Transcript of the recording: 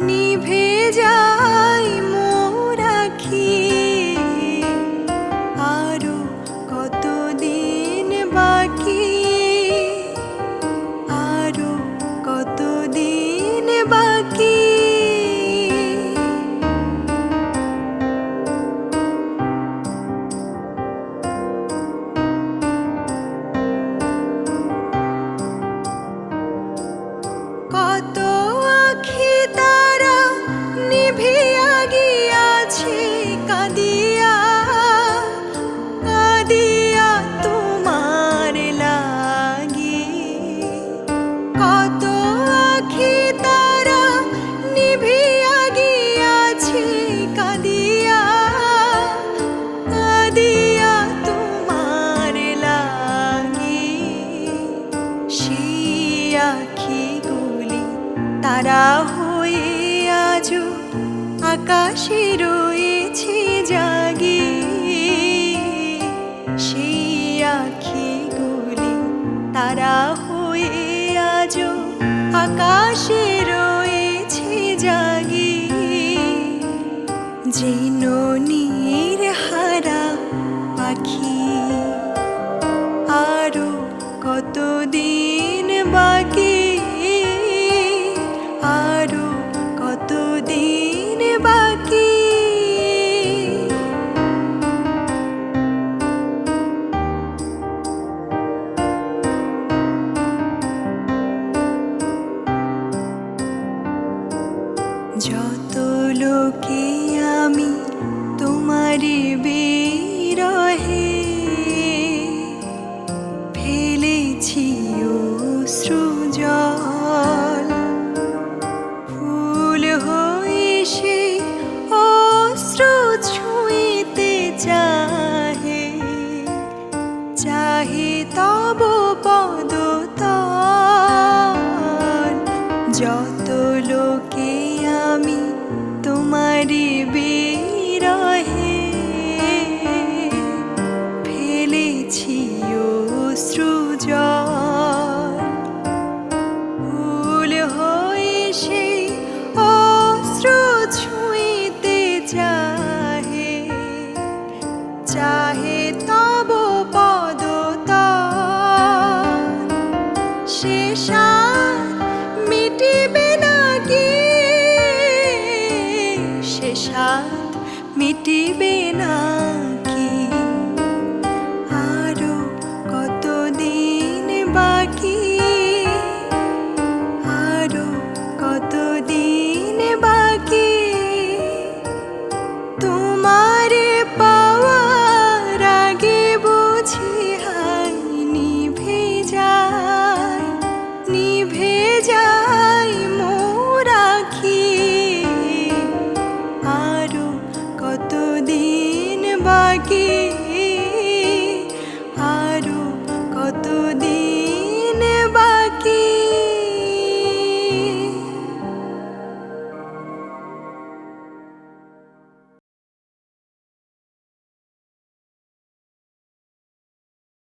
নিভে তারা হয়ে আজও আকাশে রয়েছে জাগি। সেই আখিগুলি তারা হয়ে আজও আকাশে রয়েছে জাগি। যে নীর হারা পাখি যত লোকে আমি তোমারে বে যত লোকে আমি তোমারই aquí.